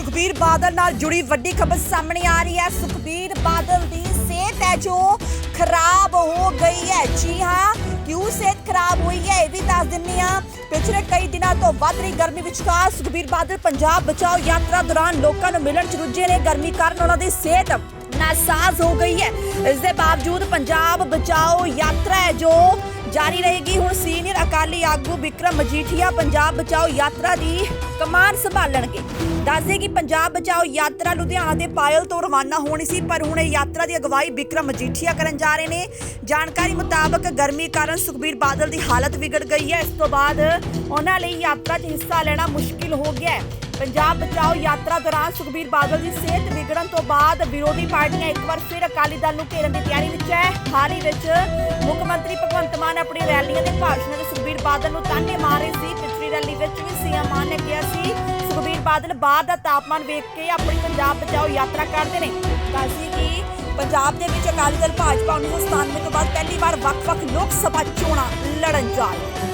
ਸੁਖਬੀਰ ਬਾਦਲ ਨਾਲ ਜੁੜੀ ਵੱਡੀ ਖਬਰ ਸਾਹਮਣੇ ਆ ਰਹੀ ਹੈ। ਸੁਖਬੀਰ ਬਾਦਲ ਦੀ ਸਿਹਤ ਹੈ ਜੋ ਖਰਾਬ ਹੋ ਗਈ ਹੈ। ਜੀ ਹਾਂ, ਕਿਉਂ ਸਿਹਤ ਖਰਾਬ ਹੋਈ ਹੈ ਇਹ ਵੀ ਦੱਸ ਦਿੰਨੀ ਆ ਪਿਛਲੇ ਕਈ ਦਿਨਾਂ ਤੋਂ ਵੱਧ ਰਹੀ ਗਰਮੀ ਵਿਚਕਾਰ ਸੁਖਬੀਰ ਬਾਦਲ ਪੰਜਾਬ ਬਚਾਓ ਯਾਤਰਾ ਦੌਰਾਨ ਲੋਕਾਂ ਨੂੰ ਮਿਲਣ ਚ ਰੁੱਝੇ ਨੇ। ਗਰਮੀ ਕਾਰਨ ਉਹਨਾਂ ਦੀ ਸਿਹਤ ਨਾਸਾਜ਼ ਹੋ ਗਈ ਹੈ। ਇਸ ਦੇ ਬਾਵਜੂਦ ਪੰਜਾਬ ਬਚਾਓ ਯਾਤਰਾ ਹੈ ਜੋ ਜਾਰੀ ਰਹੇਗੀ। ਹੁਣ ਸੀਨੀਅਰ ਅਕਾਲੀ ਆਗੂ ਵਿਕਰਮ ਮਜੀਠੀਆ ਪੰਜਾਬ ਬਚਾਓ ਯਾਤਰਾ ਦੀ ਕਮਾਨ ਸੰਭਾਲਣਗੇ। ਦੱਸਦੇ ਕਿ ਪੰਜਾਬ ਬਚਾਓ ਯਾਤਰਾ ਲੁਧਿਆਣਾ ਦੇ ਪਾਇਲ ਤੋਂ ਰਵਾਨਾ ਹੋਣੀ ਸੀ, ਪਰ ਹੁਣ ਇਹ ਯਾਤਰਾ ਦੀ ਅਗਵਾਈ ਵਿਕਰਮ ਮਜੀਠੀਆ ਕਰਨ ਜਾ ਰਹੇ ਨੇ। ਜਾਣਕਾਰੀ ਮੁਤਾਬਕ ਗਰਮੀ ਕਾਰਨ ਸੁਖਬੀਰ ਬਾਦਲ ਦੀ ਹਾਲਤ ਵਿਗੜ ਗਈ ਹੈ। ਇਸ ਤੋਂ ਬਾਅਦ ਉਹਨਾਂ ਲਈ ਯਾਤਰਾ 'ਚ ਹਿੱਸਾ ਲੈਣਾ ਮੁਸ਼ਕਿਲ ਹੋ ਗਿਆ ਹੈ। ਪੰਜਾਬ ਬਚਾਓ ਯਾਤਰਾ ਦੌਰਾਨ ਸੁਖਬੀਰ ਬਾਦਲ ਦੀ ਸਿਹਤ ਵਿਗੜਨ ਤੋਂ ਬਾਅਦ ਵਿਰੋਧੀ ਪਾਰਟੀਆਂ ਇੱਕ ਵਾਰ ਫਿਰ ਅਕਾਲੀ ਦਲ ਨੂੰ ਘੇਰਨ ਦੀ ਤਿਆਰੀ ਵਿੱਚ ਹੈ। ਹਾਲ ਵਿੱਚ ਮੁੱਖ ਮੰਤਰੀ ਭਗਵੰਤ ਮਾਨ ਆਪਣੀ ਰੈਲੀਆਂ ਦੇ ਭਾਸ਼ਣ ਵਿੱਚ ਸੁਖਬੀਰ ਬਾਦਲ ਨੂੰ ਤਾਨੇ ਮਾਰ ਰਹੇ ਸੀ। ਪਿਛਲੀ ਰੈਲੀ ਵਿੱਚ ਵੀ ਸੀਐਮ ਮਾਨ ਨੇ ਕਿਹਾ ਸੀ, ਸੁਖਬੀਰ ਬਾਦਲ ਬਾਹਰ ਦਾ ਤਾਪਮਾਨ ਵੇਖ ਕੇ ਆਪਣੀ ਪੰਜਾਬ ਬਚਾਓ ਯਾਤਰਾ ਕਰਦੇ ਨੇ। ਤਾਂ ਦੱਸੀ ਕਿ ਪੰਜਾਬ ਦੇ ਵਿੱਚ ਅਕਾਲੀ ਦਲ, ਭਾਜਪਾ 1997 ਤੋਂ ਬਾਅਦ ਪਹਿਲੀ ਵਾਰ ਵੱਖ-ਵੱਖ ਲੋਕ ਸਭਾ ਚੋਣਾਂ ਲੜਨ ਜਾ ਰਹੀ ਹੈ